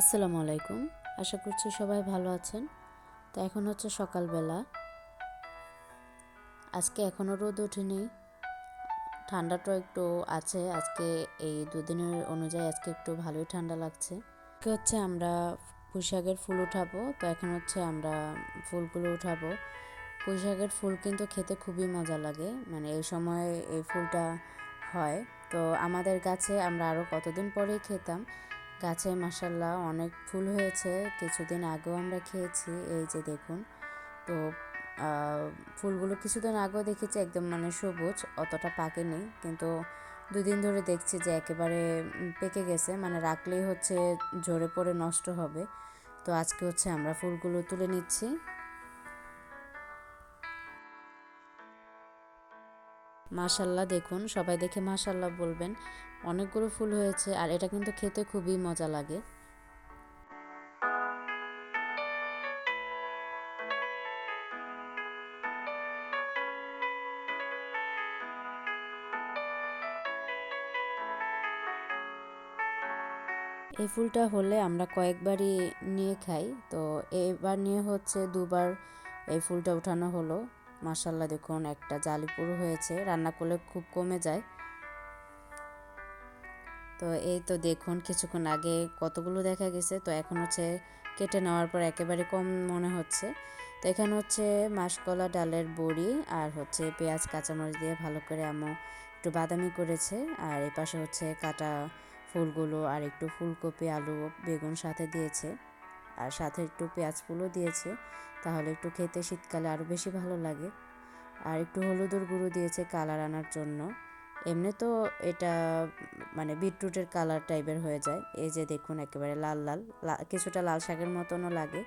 আসসালামু আলাইকুম। আশা করছি সবাই ভালো আছেন। তো এখন হচ্ছে সকালবেলা। আজকে এখনও রোদ ওঠেনি। ঠান্ডাটা একটু আছে। আজকে এই দুদিনের অনুযায়ী আজকে একটু ভালোই ঠান্ডা লাগছে। হচ্ছে আমরা পুঁইশাকের ফুল উঠাবো। তো এখন হচ্ছে আমরা ফুলগুলো উঠাবো। পুঁইশাকের ফুল কিন্তু খেতে খুবই মজা লাগে। মানে এই সময় এই ফুলটা হয়। তো আমাদের গাছে আমরা আরও কতদিন পরেই খেতাম। গাছে মাসাল্লাহ অনেক ফুল হয়েছে। কিছুদিন আগেও আমরা খেয়েছি, এই যে দেখুন। তো ফুলগুলো কিছুদিন আগেও দেখেছি, একদম মানে সবুজ, অতটা পাকেনি কিন্তু দুদিন ধরে দেখছি যে একেবারে পেকে গেছে মানে রাখলেই হচ্ছে ঝরে পড়ে নষ্ট হবে। তো আজকে হচ্ছে আমরা ফুলগুলো তুলে নিচ্ছি। মাশাল্লাহ দেখুন, সবাই দেখে মাশাল্লাহ বলবেন। অনেকগুলো ফুল হয়েছে আর এটা কিন্তু খেতে খুবই মজা লাগে। এই ফুলটা হলে আমরা কয়েকবারই নিয়ে খাই। তো এবার নিয়ে হচ্ছে দুবার এই ফুলটা উঠানো হলো। মাসাল্লাহ দেখুন, একটা জালি পুরো হয়েছে, রান্না করলে খুব কমে যায়। তো এই তো দেখুন, কিছুক্ষণ আগে কতগুলো দেখা গেছে, তো এখন হচ্ছে কেটে নেওয়ার পর একেবারে কম মনে হচ্ছে। তো এখানে হচ্ছে মাসকলা, ডালের বড়ি আর হচ্ছে পেঁয়াজ, কাঁচামরিচ দিয়ে ভালো করে আমো একটু বাদামি করেছে। আর এই পাশে হচ্ছে কাটা ফুলগুলো আর একটু ফুলকপি, আলু, বেগুন সাথে দিয়েছে। আর সাথে একটু পেঁয়াজ ফুলও দিয়েছে, তাহলে একটু খেতে শীতকালে আরও বেশি ভালো লাগে। আর একটু হলুদের গুঁড়ো দিয়েছে কালার আনার জন্য। এমনি তো এটা মানে বিটরুটের কালার টাইপের হয়ে যায়। এই যে দেখুন, একেবারে লাল লাল কিছুটা লাল শাকের মতনও লাগে।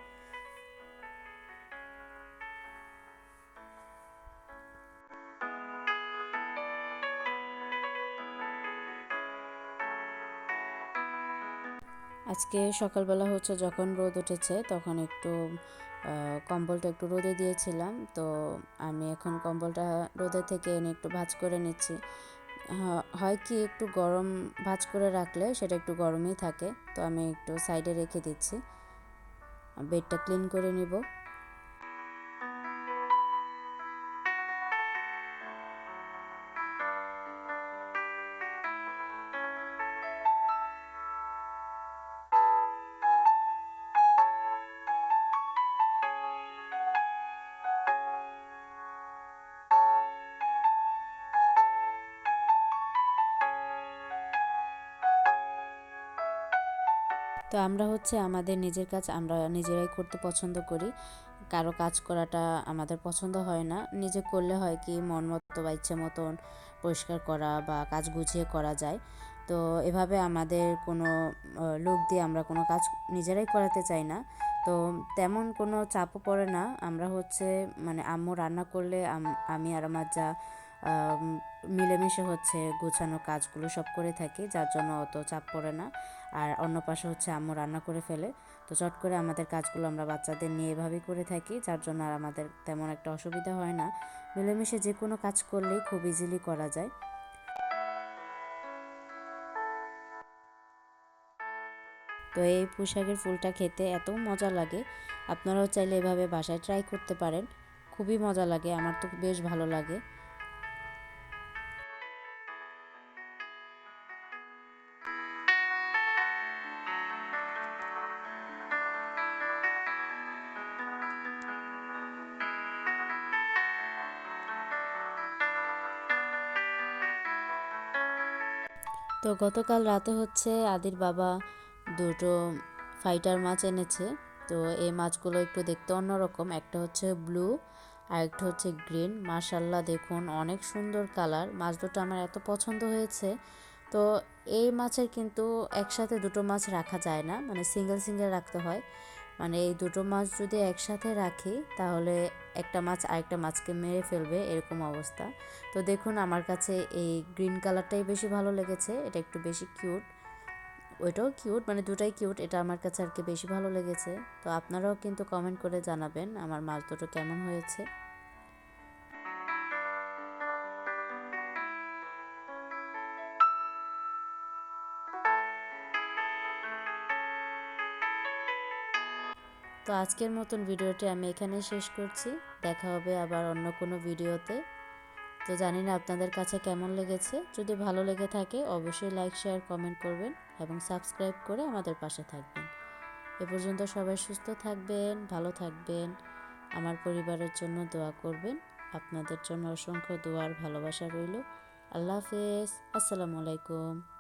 আজকে সকালবেলা হচ্ছে যখন রোদ উঠেছে তখন একটু কম্বলটা একটু রোদে দিয়েছিলাম। তো আমি এখন কম্বলটা রোদে থেকে এনে একটু ভাজ করে নিচ্ছি। হয় কি একটু গরম ভাজ করে রাখলে সেটা একটু গরমই থাকে। তো আমি একটু সাইডে রেখে দিচ্ছি। বেডটা ক্লিন করে নিব। তো আমরা হচ্ছে আমাদের নিজের কাজ আমরা নিজেরাই করতে পছন্দ করি। কারও কাজ করাটা আমাদের পছন্দ হয় না। নিজে করলে হয় কি মন মতো বা ইচ্ছে মতন পরিষ্কার করা বা কাজ গুছিয়ে করা যায়। তো এভাবে আমাদের কোনো লোক দিয়ে আমরা কোনো কাজ নিজেরাই করাতে চাই না। তো তেমন কোনো চাপও পড়ে না। আমরা হচ্ছে মানে আম্মু রান্না করলে আমি আর আমার যা মিলেমিশে হচ্ছে গোছানো কাজগুলো সব করে থাকি, যার জন্য অত চাপ পড়ে না। আর অন্য পাশে হচ্ছে আম্মু রান্না করে ফেলে। তো চট করে আমাদের কাজগুলো আমরা বাচ্চাদের নিয়ে এভাবেই করে থাকি, যার জন্য আর আমাদের তেমন একটা অসুবিধা হয় না। মিলেমিশে যে কোনো কাজ করলেই খুব ইজিলি করা যায়। তো এই পোশাকের ফুলটা খেতে এত মজা লাগে। আপনারাও চাইলে এভাবে বাসায় ট্রাই করতে পারেন। খুবই মজা লাগে, আমার তো বেশ ভালো লাগে। তো গতকাল রাতে হচ্ছে আদির বাবা দুটো ফাইটার মাছ এনেছে। তো এই মাছগুলো একটু দেখতে অন্যরকম। একটা হচ্ছে ব্লু আর একটা হচ্ছে গ্রিন মার্শাল্লাহ দেখুন, অনেক সুন্দর কালার মাছ দুটো আমার এত পছন্দ হয়েছে। তো এই মাছের কিন্তু একসাথে দুটো মাছ রাখা যায় না। মানে সিঙ্গেল সিঙ্গেল রাখতে হয়। মানে এই দুটো মাছ যদি একসাথে রাখি, তাহলে একটা মাছ আরেকটা মাছকে মেরে ফেলবে, এরকম অবস্থা। তো দেখুন, আমার কাছে এই গ্রিন কালারটাই বেশি ভালো লেগেছে, এটা একটু বেশি কিউট। ওইটাও কিউট মানে দুটাই কিউট, এটা আমার কাছে আর কি বেশি ভালো লেগেছে। তো আপনারাও কিন্তু কমেন্ট করে জানাবেন, আমার মাছ দুটো কেমন হয়েছে। তো আজকের মতন ভিডিওটি আমি এখানেই শেষ করছি। দেখা হবে আবার অন্য কোনো ভিডিওতে। তো জানি না আপনাদের কাছে কেমন লেগেছে। যদি ভালো লেগে থাকে অবশ্যই লাইক, শেয়ার, কমেন্ট করবেন এবং সাবস্ক্রাইব করে আমাদের পাশে থাকবেন। এ পর্যন্ত সবাই সুস্থ থাকবেন, ভালো থাকবেন। আমার পরিবারের জন্য দোয়া করবেন। আপনাদের জন্য অসংখ্য দোয়ার ভালোবাসা রইল। আল্লাহ হাফেজ। আসসালামু আলাইকুম।